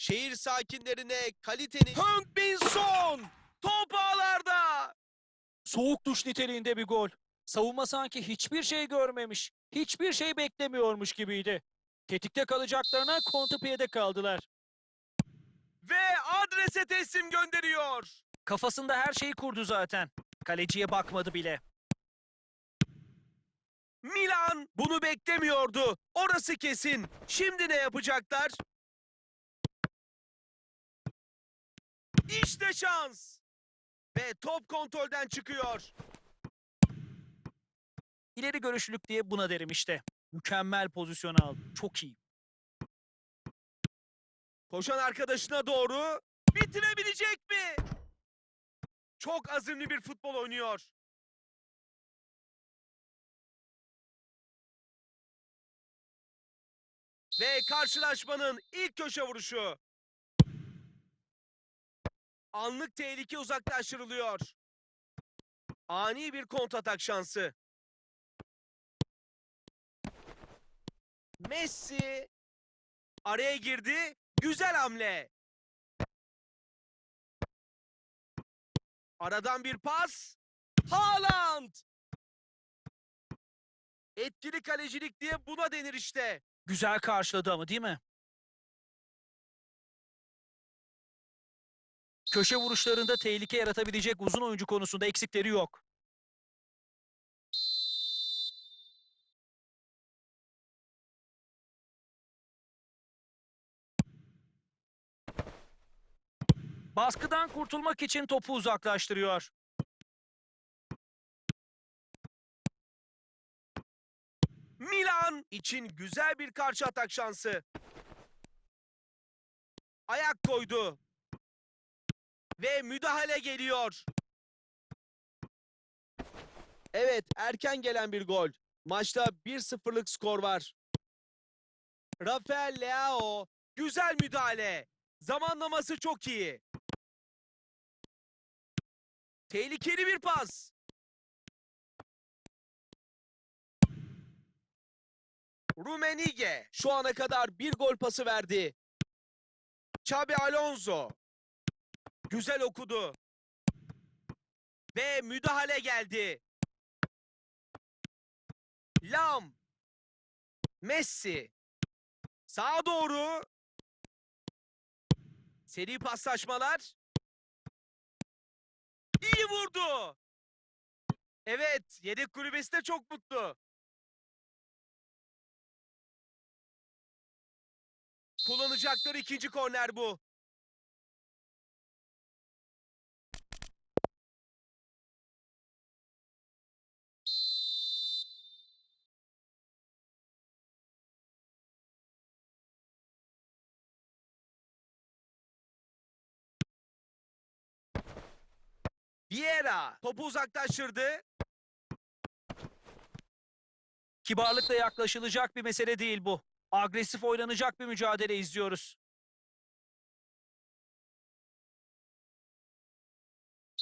Şehir sakinlerine kalitenin... Son! Top ağlarda! Soğuk duş niteliğinde bir gol. Savunma sanki hiçbir şey görmemiş, hiçbir şey beklemiyormuş gibiydi. Tetikte kalacaklarına kontrpiyede kaldılar. Ve adrese teslim gönderiyor. Kafasında her şeyi kurdu zaten. Kaleciye bakmadı bile. Milan bunu beklemiyordu. Orası kesin. Şimdi ne yapacaklar? İşte şans. Ve top kontrolden çıkıyor. İleri görüşlülük diye buna derim işte. Mükemmel pozisyon aldı. Çok iyi. Koşan arkadaşına doğru bitirebilecek mi? Çok azimli bir futbol oynuyor. Ve karşılaşmanın ilk köşe vuruşu. Anlık tehlike uzaklaştırılıyor. Ani bir kontratak şansı. Messi araya girdi. Güzel hamle. Aradan bir pas. Haaland! Etkili kalecilik diye buna denir işte. Güzel karşıladı ama değil mi? Köşe vuruşlarında tehlike yaratabilecek uzun oyuncu konusunda eksikleri yok. Baskıdan kurtulmak için topu uzaklaştırıyor. Milan için güzel bir karşı atak şansı. Ayak koydu. Ve müdahale geliyor. Evet, erken gelen bir gol. Maçta 1-0'lık skor var. Rafael Leao güzel müdahale. Zamanlaması çok iyi. Tehlikeli bir pas. Rumenige şu ana kadar bir gol pası verdi. Xabi Alonso güzel okudu. Ve müdahale geldi. Lam Messi sağa doğru seri paslaşmalar iyi vurdu. Evet, yedek kulübesi de çok mutlu. Kullanacakları ikinci korner bu. Vieira topu uzaklaştırdı. Kibarlıkla yaklaşılacak bir mesele değil bu. Agresif oynanacak bir mücadele izliyoruz.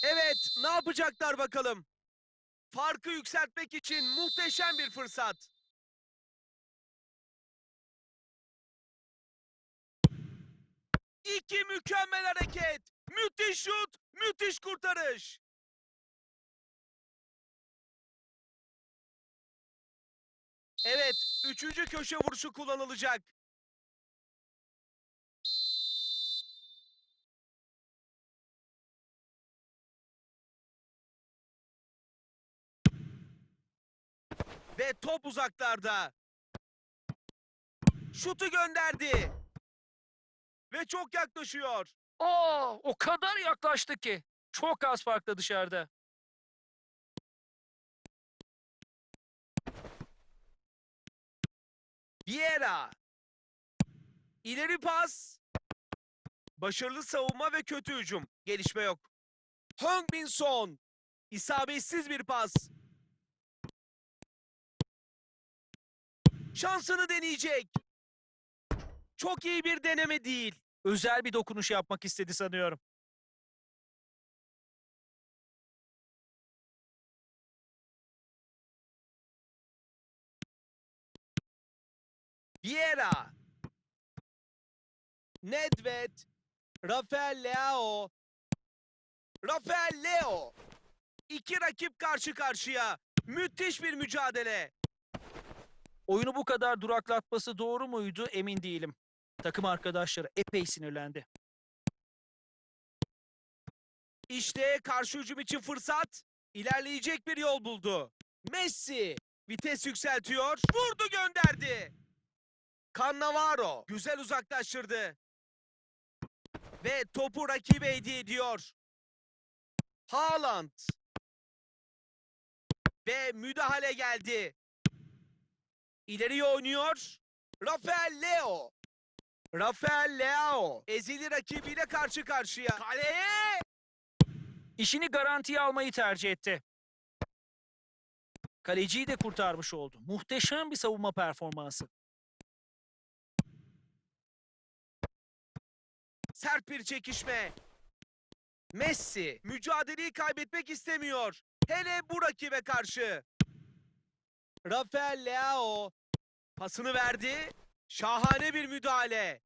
Evet, ne yapacaklar bakalım? Farkı yükseltmek için muhteşem bir fırsat. İki mükemmel hareket. Müthiş şut, müthiş kurtarış. Üçüncü köşe vuruşu kullanılacak. Ve top uzaklarda. Şutu gönderdi. Ve çok yaklaşıyor. Aa, o kadar yaklaştı ki. Çok az farkla dışarıda. Vieira. İleri pas. Başarılı savunma ve kötü hücum. Gelişme yok. Heung-Min Son. İsabetsiz bir pas. Şansını deneyecek. Çok iyi bir deneme değil. Özel bir dokunuş yapmak istedi sanıyorum. Vieira. Nedved. Rafael Leao. Rafael Leo. İki rakip karşı karşıya. Müthiş bir mücadele. Oyunu bu kadar duraklatması doğru muydu emin değilim. Takım arkadaşları epey sinirlendi. İşte karşı hücum için fırsat. İlerleyecek bir yol buldu. Messi vites yükseltiyor. Vurdu gönderdi. Cannavaro güzel uzaklaştırdı. Ve topu rakibe hediye ediyor. Haaland. Ve müdahale geldi. İleriye oynuyor. Rafael Leo. Rafael Leao ezili rakibiyle karşı karşıya. Kaleye! İşini garantiye almayı tercih etti. Kaleciyi de kurtarmış oldu. Muhteşem bir savunma performansı. Sert bir çekişme. Messi mücadeleyi kaybetmek istemiyor. Hele bu rakibe karşı. Rafael Leao pasını verdi. Şahane bir müdahale.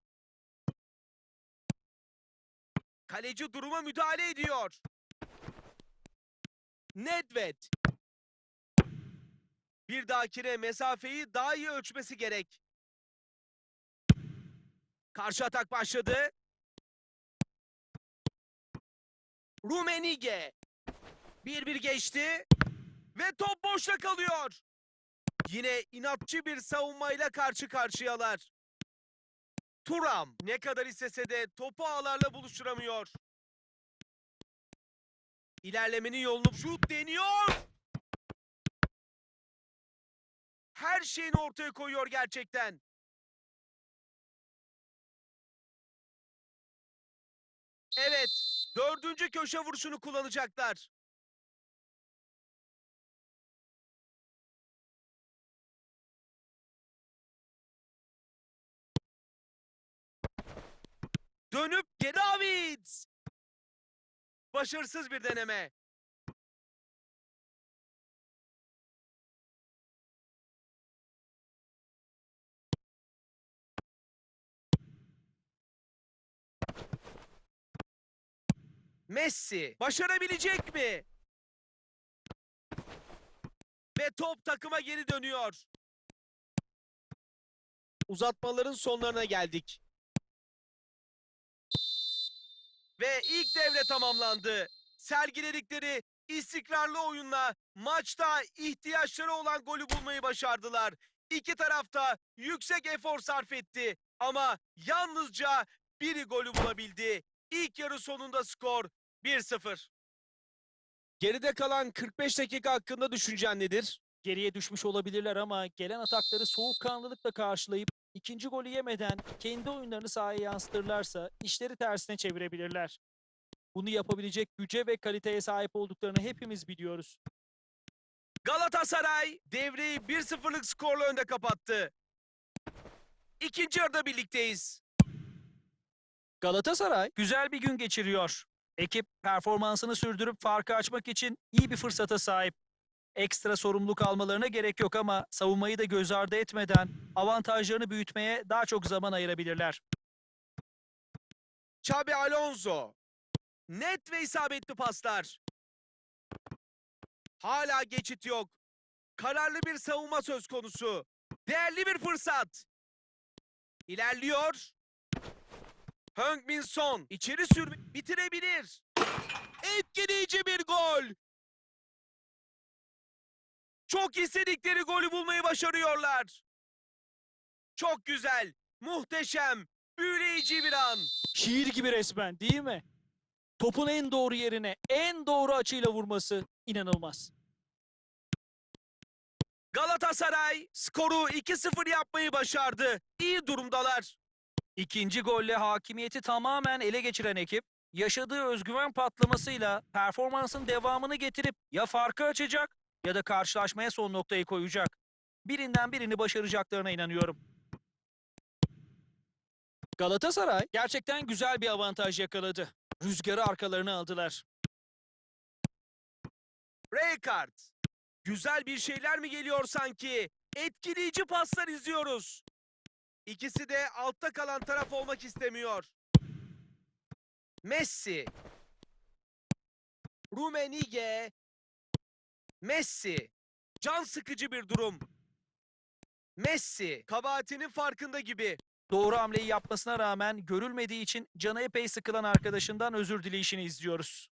Kaleci duruma müdahale ediyor. Nedved. Bir dahakine mesafeyi daha iyi ölçmesi gerek. Karşı atak başladı. Rumenige. Bir bir geçti. Ve top boşta kalıyor. Yine inatçı bir savunmayla karşı karşıyalar. Turam ne kadar istese de topu ağlarla buluşturamıyor. İlerlemenin yolunu şut deniyor. Her şeyini ortaya koyuyor gerçekten. Evet, dördüncü köşe vuruşunu kullanacaklar. Dönüp Davids. Başarısız bir deneme. Messi başarabilecek mi? Ve top takıma geri dönüyor. Uzatmaların sonlarına geldik. Ve ilk devre tamamlandı. Sergiledikleri istikrarlı oyunla maçta ihtiyaçları olan golü bulmayı başardılar. İki tarafta yüksek efor sarf etti ama yalnızca biri golü bulabildi. İlk yarı sonunda skor 1-0. Geride kalan 45 dakika hakkında düşüncen nedir? Geriye düşmüş olabilirler ama gelen atakları soğukkanlılıkla karşılayıp ikinci golü yemeden kendi oyunlarını sahaya yansıtırlarsa işleri tersine çevirebilirler. Bunu yapabilecek güce ve kaliteye sahip olduklarını hepimiz biliyoruz. Galatasaray devreyi 1-0'lık skorla önde kapattı. İkinci yarıda birlikteyiz. Galatasaray güzel bir gün geçiriyor. Ekip performansını sürdürüp farkı açmak için iyi bir fırsata sahip. Ekstra sorumluluk almalarına gerek yok ama savunmayı da göz ardı etmeden avantajlarını büyütmeye daha çok zaman ayırabilirler. Xabi Alonso. Net ve isabetli paslar. Hala geçit yok. Kararlı bir savunma söz konusu. Değerli bir fırsat. İlerliyor. Heung-Min Son içeri sürme bitirebilir. Etkileyici bir gol. Çok istedikleri golü bulmayı başarıyorlar. Çok güzel, muhteşem, büyüleyici bir an. Şiir gibi resmen değil mi? Topun en doğru yerine en doğru açıyla vurması inanılmaz. Galatasaray skoru 2-0 yapmayı başardı. İyi durumdalar. İkinci golle hakimiyeti tamamen ele geçiren ekip, yaşadığı özgüven patlamasıyla performansın devamını getirip ya farkı açacak ya da karşılaşmaya son noktayı koyacak. Birinden birini başaracaklarına inanıyorum. Galatasaray gerçekten güzel bir avantaj yakaladı. Rüzgarı arkalarına aldılar. Raykart. Güzel bir şeyler mi geliyor sanki? Etkileyici paslar izliyoruz. İkisi de altta kalan taraf olmak istemiyor. Messi. Rumenige. Messi. Can sıkıcı bir durum. Messi kabahatinin farkında gibi. Doğru hamleyi yapmasına rağmen görülmediği için canı epey sıkılan arkadaşından özür dileyişini izliyoruz.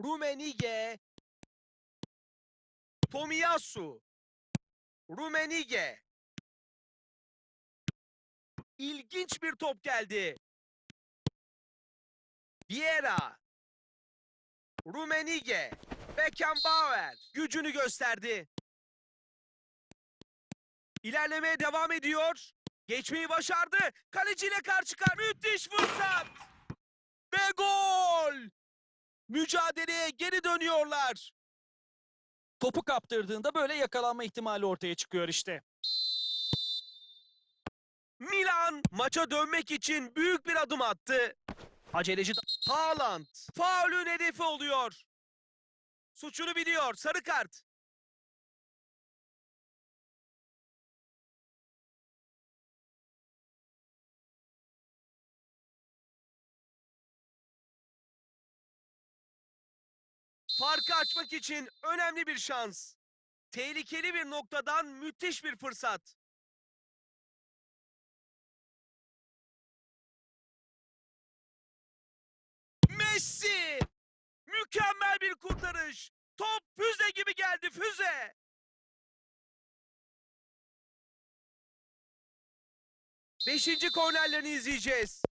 Rumenige. Tomiyasu. Rumenige. İlginç bir top geldi. Vieira. Rumenige. Beckenbauer gücünü gösterdi. İlerlemeye devam ediyor. Geçmeyi başardı. Kaleciyle karşı karşıya. Müthiş fırsat. Ve gol. Mücadeleye geri dönüyorlar. Topu kaptırdığında böyle yakalanma ihtimali ortaya çıkıyor işte. Milan maça dönmek için büyük bir adım attı. Aceleci Haaland faulün hedefi oluyor. Suçunu biliyor. Sarı kart. Farkı açmak için önemli bir şans. Tehlikeli bir noktadan müthiş bir fırsat. Messi! Mükemmel bir kurtarış. Top füze gibi geldi füze. Beşinci kornerlerini izleyeceğiz.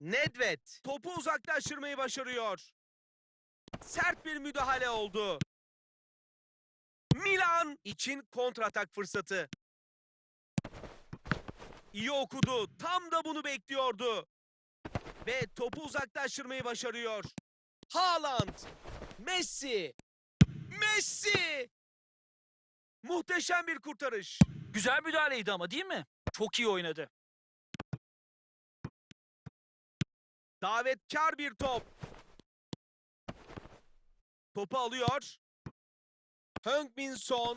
Nedved topu uzaklaştırmayı başarıyor. Sert bir müdahale oldu. Milan için kontratak fırsatı. İyi okudu. Tam da bunu bekliyordu. Ve topu uzaklaştırmayı başarıyor. Haaland. Messi. Messi. Muhteşem bir kurtarış. güzel müdahaleydi ama değil mi? Çok iyi oynadı. Davetkar bir top. Topu alıyor. Heung-min Son.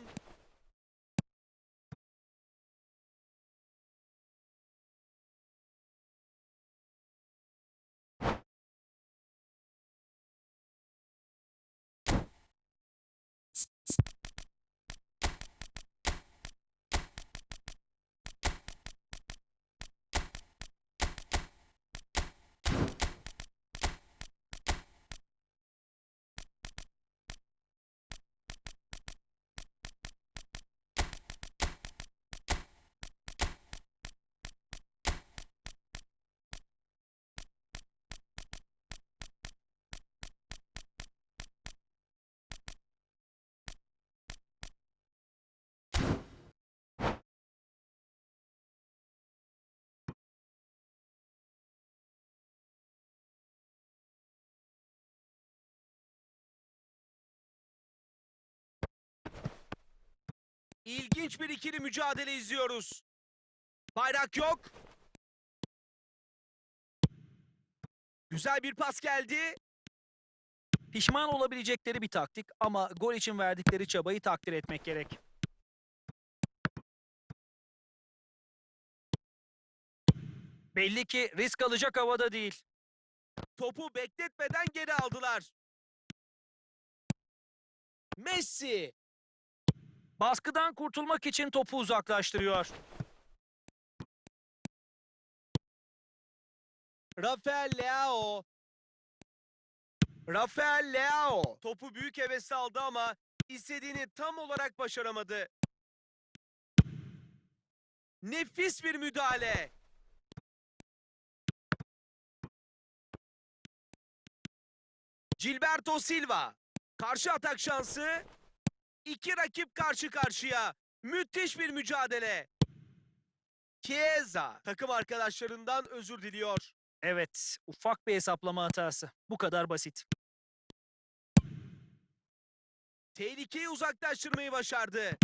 İlginç bir ikili mücadele izliyoruz. Bayrak yok. Güzel bir pas geldi. Pişman olabilecekleri bir taktik ama gol için verdikleri çabayı takdir etmek gerek. Belli ki risk alacak havada değil. Topu bekletmeden geri aldılar. Messi. Baskıdan kurtulmak için topu uzaklaştırıyor. Rafael Leao. Rafael Leao topu büyük hevesi aldı ama istediğini tam olarak başaramadı. Nefis bir müdahale. Gilberto Silva. Karşı atak şansı. İki rakip karşı karşıya. Müthiş bir mücadele. Chiesa takım arkadaşlarından özür diliyor. Evet, ufak bir hesaplama hatası. Bu kadar basit. Tehlikeyi uzaklaştırmayı başardı.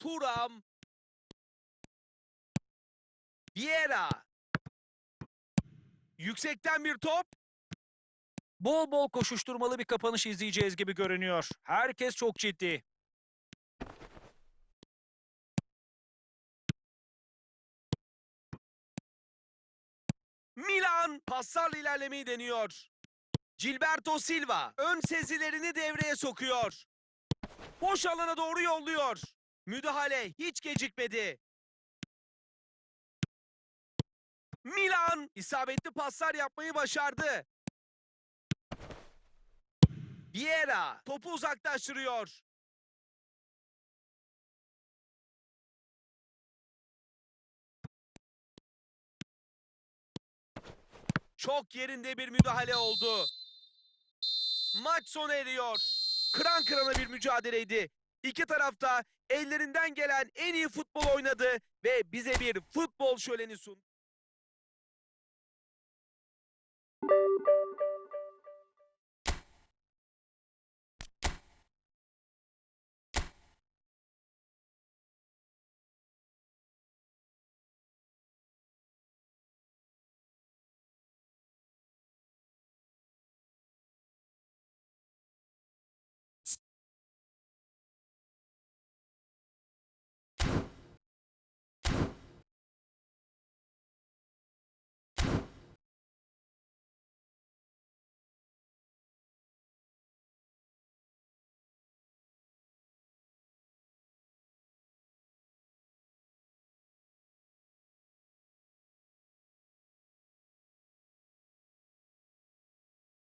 Turam. Vieira. Yüksekten bir top. Bol bol koşuşturmalı bir kapanış izleyeceğiz gibi görünüyor. Herkes çok ciddi. Milan paslarla ilerlemeyi deniyor. Gilberto Silva ön sezilerini devreye sokuyor. Boş alana doğru yolluyor. Müdahale hiç gecikmedi. Milan isabetli paslar yapmayı başardı. Biera topu uzaklaştırıyor. Çok yerinde bir müdahale oldu. Maç sona eriyor. Kıran kırana bir mücadeleydi. İki tarafta ellerinden gelen en iyi futbol oynadı ve bize bir futbol şöleni sundu.